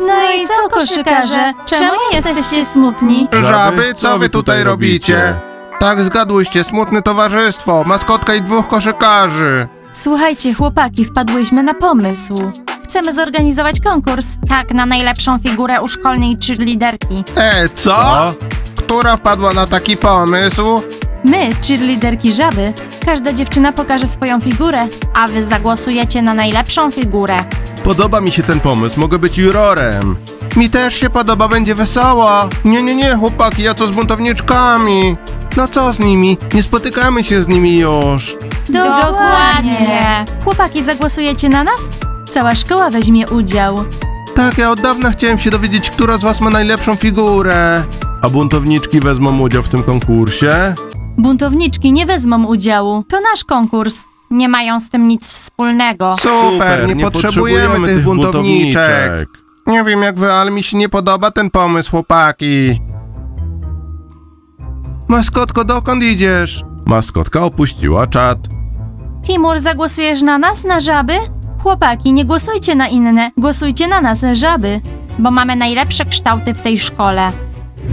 No i co, koszykarze? Czemu jesteście smutni? Żaby, co wy tutaj robicie? Tak, zgadłyście, smutne towarzystwo, maskotka i dwóch koszykarzy. Słuchajcie, chłopaki, wpadłyśmy na pomysł. Chcemy zorganizować konkurs. Tak, na najlepszą figurę u szkolnej cheerleaderki. E, co? Która wpadła na taki pomysł? My, cheerleaderki żaby, każda dziewczyna pokaże swoją figurę, a wy zagłosujecie na najlepszą figurę. Podoba mi się ten pomysł, mogę być jurorem. Mi też się podoba, będzie wesoło. Nie, nie, nie, chłopaki, ja co z buntowniczkami? No co z nimi? Nie spotykamy się z nimi już. Dokładnie. Chłopaki, zagłosujecie na nas? Cała szkoła weźmie udział. Tak, ja od dawna chciałem się dowiedzieć, która z was ma najlepszą figurę. A buntowniczki wezmą udział w tym konkursie? Buntowniczki nie wezmą udziału. To nasz konkurs. Nie mają z tym nic wspólnego. Super, nie, potrzebujemy, tych buntowniczek. Nie wiem jak wy, ale mi się nie podoba ten pomysł, chłopaki. Maskotko, dokąd idziesz? Maskotka opuściła czat. Timur, zagłosujesz na nas, na żaby? Chłopaki, nie głosujcie na inne, głosujcie na nas, żaby. Bo mamy najlepsze kształty w tej szkole.